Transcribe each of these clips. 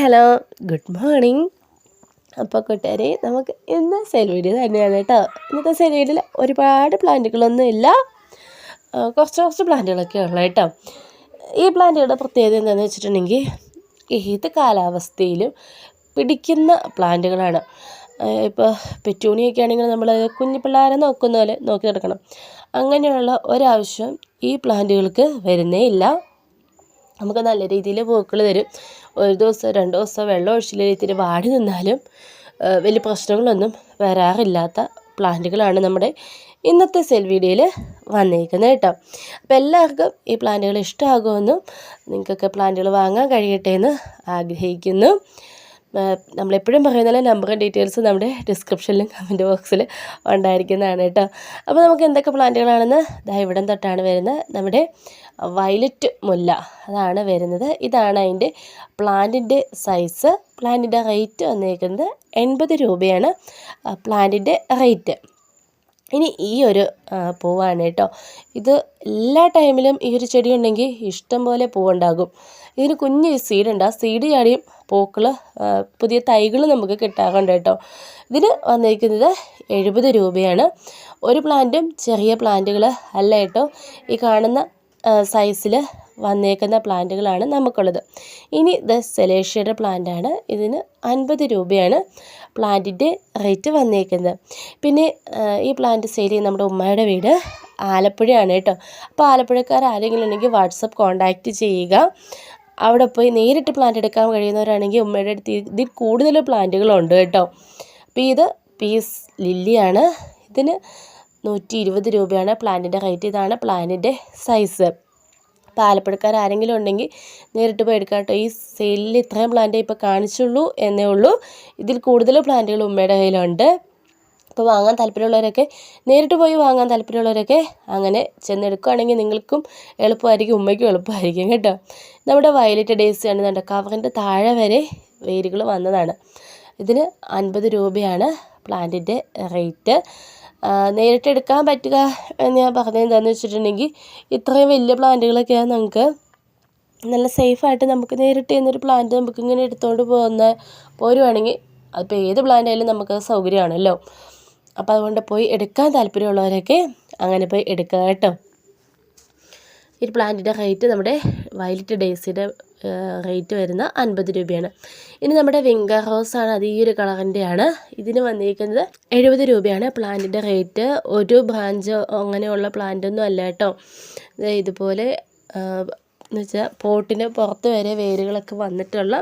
Hello. Good morning. അപ്പോൾ കൂട്ടുകാരെ നമുക്ക് ഇന്ന് സെയിൽ വീഡിയോ തന്നെയാണ് കേട്ടോ. ഇന്നത്തെ സെയിൽ ഒരുപാട് പ്ലാന്റുകളൊന്നും ഇല്ല. കുറച്ച് കുറച്ച് പ്ലാന്റുകളൊക്കെ ഉള്ളു കേട്ടോ. ഈ പ്ലാന്റുകളുടെ പ്രത്യേകത എന്താണെന്ന് വെച്ചിട്ടുണ്ടെങ്കിൽ ഏത് കാലാവസ്ഥയിലും പിടിക്കുന്ന പ്ലാന്റുകളാണ് ഇപ്പോൾ പെറ്റൂണിയൊക്കെ ആണെങ്കിൽ നമ്മൾ കുഞ്ഞു പിള്ളേരെ നോക്കുന്ന പോലെ നോക്കി നടക്കണം. അങ്ങനെയുള്ള ഒരാവശ്യം ഈ പ്ലാന്റുകൾക്ക് വരുന്നേ ഇല്ല. നമുക്ക് നല്ല രീതിയിൽ പൂക്കൾ തരും. ഒരു ദിവസം രണ്ട് ദിവസം വെള്ളം ഒഴിച്ചില്ല ഇത്തിരി വാടി നിന്നാലും വലിയ പ്രശ്നങ്ങളൊന്നും വരാറില്ലാത്ത പ്ലാന്റുകളാണ് നമ്മുടെ ഇന്നത്തെ സെൽ വീഡിയോയിൽ വന്നിരിക്കുന്നത് കേട്ടോ. അപ്പോൾ എല്ലാവർക്കും ഈ പ്ലാന്റുകൾ ഇഷ്ടമാകുമെന്നും നിങ്ങൾക്കൊക്കെ പ്ലാന്റുകൾ വാങ്ങാൻ കഴിയട്ടെ എന്ന് ആഗ്രഹിക്കുന്നു. നമ്മളെപ്പോഴും പറയുന്ന നമ്പറും ഡീറ്റെയിൽസും നമ്മുടെ ഡിസ്ക്രിപ്ഷനിലും കമന്റ് ബോക്സിൽ ഉണ്ടായിരിക്കുന്നതാണ് കേട്ടോ. അപ്പോൾ നമുക്ക് എന്തൊക്കെ പ്ലാന്റുകളാണെന്ന് ഇതാ ഇവിടം തൊട്ടാണ് വരുന്നത്. നമ്മുടെ വയലറ്റ് മുല്ല അതാണ് വരുന്നത്. ഇതാണ് അതിന്റെ പ്ലാന്റിന്റെ സൈസ് പ്ലാന്റിന്റെ റേറ്റ് വന്നിരിക്കുന്നത് എൺപത് രൂപയാണ് പ്ലാന്റിന്റെ റേറ്റ് ഇനി ഈ ഒരു പൂവാണ് കേട്ടോ. ഇത് എല്ലാ ടൈമിലും ഈ ഒരു ചെടി ഉണ്ടെങ്കിൽ ഇഷ്ടം പോലെ പൂവുണ്ടാകും. ഇതിന് കുഞ്ഞ് സീഡുണ്ട് ആ സീഡ് ചാടിയും പൂക്കൾ പുതിയ തൈകൾ നമുക്ക് കിട്ടാറുണ്ട് കേട്ടോ. ഇതിന് വന്നിരിക്കുന്നത് എഴുപത് രൂപയാണ്. ഒരു പ്ലാന്റും ചെറിയ പ്ലാന്റുകൾ അല്ല കേട്ടോ. ഈ കാണുന്ന സൈസിൽ വന്നേക്കുന്ന പ്ലാന്റുകളാണ് നമുക്കുള്ളത്. ഇനി ദ സെലേഷ്യയുടെ പ്ലാന്റാണ്. ഇതിന് അൻപത് രൂപയാണ് പ്ലാന്റിന്റെ റേറ്റ് വന്നേക്കുന്നത്. പിന്നെ ഈ പ്ലാന്റ് സെയിൽ ചെയ്യുന്ന നമ്മുടെ ഉമ്മയുടെ വീട് ആലപ്പുഴയാണ് കേട്ടോ. അപ്പോൾ ആലപ്പുഴക്കാർ ആരെങ്കിലും ഉണ്ടെങ്കിൽ വാട്സപ്പ് കോൺടാക്റ്റ് ചെയ്യുക. അവിടെ പോയി നേരിട്ട് പ്ലാന്റ് എടുക്കാൻ കഴിയുന്നവരാണെങ്കിൽ ഉമ്മയുടെ അടുത്ത് ഇതിൽ കൂടുതൽ പ്ലാന്റുകളുണ്ട് കേട്ടോ. അപ്പോൾ ഇത് പീസ് ലില്ലിയാണ്. ഇതിന് നൂറ്റി ഇരുപത് രൂപയാണ് പ്ലാന്റിന്റെ റേറ്റ് ഇതാണ് പ്ലാന്റിന്റെ സൈസ് അപ്പോൾ ആലപ്പുഴക്കാർ ആരെങ്കിലും ഉണ്ടെങ്കിൽ നേരിട്ട് പോയി എടുക്കാം കേട്ടോ. ഈ സെയിലിൽ ഇത്രയും പ്ലാന്റേ ഇപ്പോൾ കാണിച്ചുള്ളൂ എന്നേ ഉള്ളൂ. ഇതിൽ കൂടുതൽ പ്ലാന്റുകൾ ഉമ്മയുടെ കയ്യിലുണ്ട്. അപ്പോൾ വാങ്ങാൻ താല്പര്യമുള്ളവരൊക്കെ നേരിട്ട് പോയി വാങ്ങാൻ താല്പര്യമുള്ളവരൊക്കെ അങ്ങനെ ചെന്നെടുക്കുകയാണെങ്കിൽ നിങ്ങൾക്കും എളുപ്പമായിരിക്കും ഉമ്മയ്ക്കും എളുപ്പമായിരിക്കും കേട്ടോ. നമ്മുടെ വയലറ്റ് ഡേയ്സ് ആണ് കണ്ടോ? കവറിന്റെ താഴെ വരെ വേരുകൾ വന്നതാണ്. ഇതിന് അൻപത് രൂപയാണ് പ്ലാന്റിന്റെ റേറ്റ്. നേരിട്ട് എടുക്കാൻ പറ്റുക എന്ന് ഞാൻ പറഞ്ഞത് എന്താണെന്ന് വെച്ചിട്ടുണ്ടെങ്കിൽ ഇത്രയും വലിയ പ്ലാന്റുകളൊക്കെയാണ് നമുക്ക്. നല്ല സേഫായിട്ട് നമുക്ക് നേരിട്ട് ചെയ്യുന്നൊരു പ്ലാന്റ് നമുക്കിങ്ങനെ എടുത്തുകൊണ്ട് പോകുന്ന പോരുവാണെങ്കിൽ അതിപ്പോൾ ഏത് പ്ലാന്റ് ആയാലും നമുക്ക് സൗകര്യമാണല്ലോ. അപ്പോൾ അതുകൊണ്ട് പോയി എടുക്കാൻ താല്പര്യമുള്ളവരൊക്കെ അങ്ങനെ പോയി എടുക്കുക കേട്ടോ. ഈ പ്ലാന്റിന്റെ റേറ്റ് നമ്മുടെ വയലറ്റ് ഡേയ്സിയുടെ റേറ്റ് വരുന്ന അൻപത് രൂപയാണ്. ഇനി നമ്മുടെ വിംഗർ റോസാണ് അത് ഈ ഒരു കളറിന്റെയാണ്. ഇതിന് വന്നിരിക്കുന്നത് എഴുപത് രൂപയാണ്. പ്ലാന്റിന്റെ റേറ്റ് ഒരു ബ്രാഞ്ച് അങ്ങനെയുള്ള പ്ലാന്റൊന്നും അല്ല കേട്ടോ. ഇതുപോലെ എന്ന് വെച്ചാൽ പോട്ടിന് പുറത്ത് വരെ വേരുകളൊക്കെ വന്നിട്ടുള്ള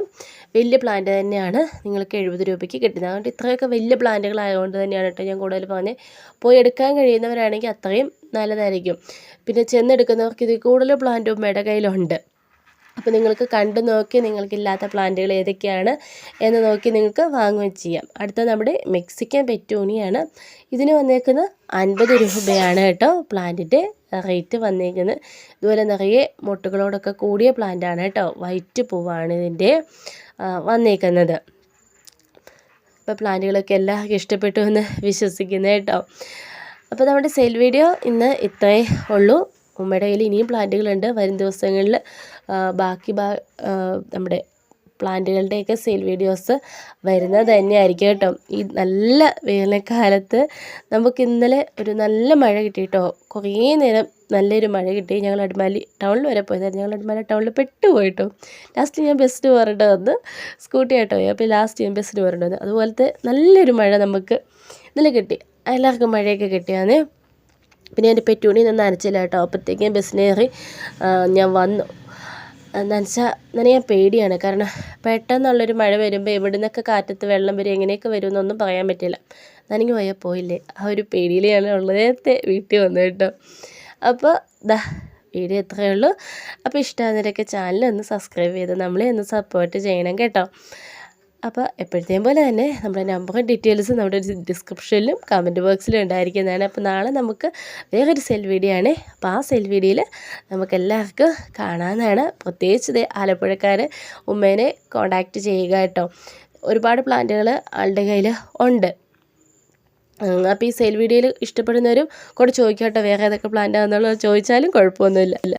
വലിയ പ്ലാന്റ് തന്നെയാണ് നിങ്ങൾക്ക് എഴുപത് രൂപയ്ക്ക് കിട്ടുന്നത്. അതുകൊണ്ട് ഇത്രയൊക്കെ വലിയ പ്ലാന്റുകളായതുകൊണ്ട് തന്നെയാണ് കേട്ടോ ഞാൻ കൂടുതൽ പറഞ്ഞത് പോയി എടുക്കാൻ കഴിയുന്നവരാണെങ്കിൽ അത്രയും നല്ലതായിരിക്കും. പിന്നെ ചെന്നെടുക്കുന്നവർക്ക് ഇതിൽ കൂടുതൽ പ്ലാന്റും ഉമ്മയുടെ കയ്യിലുണ്ട്. അപ്പോൾ നിങ്ങൾക്ക് കണ്ടു നോക്കി നിങ്ങൾക്കില്ലാത്ത പ്ലാന്റുകൾ ഏതൊക്കെയാണ് എന്ന് നോക്കി നിങ്ങൾക്ക് വാങ്ങുകയും ചെയ്യാം. അടുത്ത നമ്മുടെ മെക്സിക്കൻ പെറ്റൂണിയാണ്. ഇതിന് വന്നേക്കുന്നത് അൻപത് രൂപയാണ് കേട്ടോ പ്ലാന്റിന്റെ റേറ്റ് വന്നേക്കുന്നത്. ഇതുപോലെ നിറയെ മുട്ടുകളോടൊക്കെ കൂടിയ പ്ലാന്റാണ് കേട്ടോ. വൈറ്റ് പൂവാണ് ഇതിന്റെ വന്നേക്കുന്നത്. അപ്പോൾ പ്ലാന്റുകളൊക്കെ എല്ലാവർക്കും ഇഷ്ടപ്പെട്ടു എന്ന് വിശ്വസിക്കുന്നത് കേട്ടോ. അപ്പോൾ നമ്മുടെ സെയിൽ വീഡിയോ ഇന്ന് ഇത്രയേ ഉള്ളൂ. ഉമ്മയുടെ കയ്യിൽ ഇനിയും പ്ലാന്റുകളുണ്ട്. വരും ദിവസങ്ങളിൽ ബാക്കി ബാ നമ്മുടെ പ്ലാന്റുകളുടെയൊക്കെ സെയിൽ വീഡിയോസ് വരുന്നത് തന്നെയായിരിക്കും കേട്ടോ. ഈ നല്ല വേനൽക്കാലത്ത് നമുക്ക് ഇന്നലെ ഒരു നല്ല മഴ കിട്ടി കേട്ടോ. കുറേ നേരം നല്ലൊരു മഴ കിട്ടി. ഞങ്ങൾ അടിമാലി ടൗണിൽ വരെ പോയതായിരുന്നു. ഞങ്ങൾ അടിമാലി ടൗണിൽ പെട്ടുപോയിട്ടോ. ലാസ്റ്റ് ഞാൻ ബസ്സിന് പോരേണ്ട വന്ന് സ്കൂട്ടി ആയിട്ടോ. അപ്പോൾ ലാസ്റ്റ് ഞാൻ ബസ്സിന് പോരേണ്ട വന്നു അതുപോലത്തെ നല്ലൊരു മഴ നമുക്ക് ഇന്നലെ കിട്ടി. എല്ലാവർക്കും മഴയൊക്കെ കിട്ടിയാന്ന്. പിന്നെ എന്റെ പെറ്റൂണി നിന്ന് നനച്ചില്ല കേട്ടോ. അപ്പോഴത്തേക്കും ബസ്സിനേറി ഞാൻ വന്നു. നനച്ചാൽ നനയാൻ പേടിയാണ്. കാരണം പെട്ടെന്നുള്ളൊരു മഴ വരുമ്പോൾ എവിടെ നിന്നൊക്കെ കാറ്റത്ത് വെള്ളം വരും എങ്ങനെയൊക്കെ വരുമെന്നൊന്നും പറയാൻ പറ്റില്ല. നനഞ്ഞു പോയാൽ പോയില്ലേ? ആ ഒരു പേടിയിലാണ് ഉള്ളതേ വീട്ടിൽ വന്നു കേട്ടോ. അപ്പോൾ ദാ വീഡിയോ എത്രയേ ഉള്ളൂ. അപ്പോൾ ഇഷ്ടമാകുന്നവരൊക്കെ ചാനൽ ഒന്ന് സബ്സ്ക്രൈബ് ചെയ്ത് നമ്മളെ ഒന്ന് സപ്പോർട്ട് ചെയ്യണം കേട്ടോ. അപ്പോൾ എപ്പോഴത്തെയും പോലെ തന്നെ നമ്മുടെ നമ്പറും ഡീറ്റെയിൽസും നമ്മുടെ ഡിസ്ക്രിപ്ഷനിലും കമന്റ് ബോക്സിലും ഉണ്ടായിരിക്കുന്നതാണ്. അപ്പോൾ നാളെ നമുക്ക് വേറൊരു സെൽ വീഡിയോ ആണ്. അപ്പോൾ ആ സെൽ വീഡിയോയിൽ നമുക്ക് എല്ലാവർക്കും കാണാമെന്നാണ് പ്രത്യേകിച്ച് ആലപ്പുഴക്കാർ ഉമ്മേനെ കോണ്ടാക്റ്റ് ചെയ്യുക കേട്ടോ. ഒരുപാട് പ്ലാന്റുകൾ ആളുടെ കയ്യിൽ ഉണ്ട്. അപ്പോൾ ഈ സെൽ വീഡിയോയിൽ ഇഷ്ടപ്പെടുന്നവരും കൂടെ ചോദിക്കാം കേട്ടോ. വേറെ ഏതൊക്കെ പ്ലാന്റാണെന്നുള്ളത് ചോദിച്ചാലും കുഴപ്പമൊന്നുമില്ല.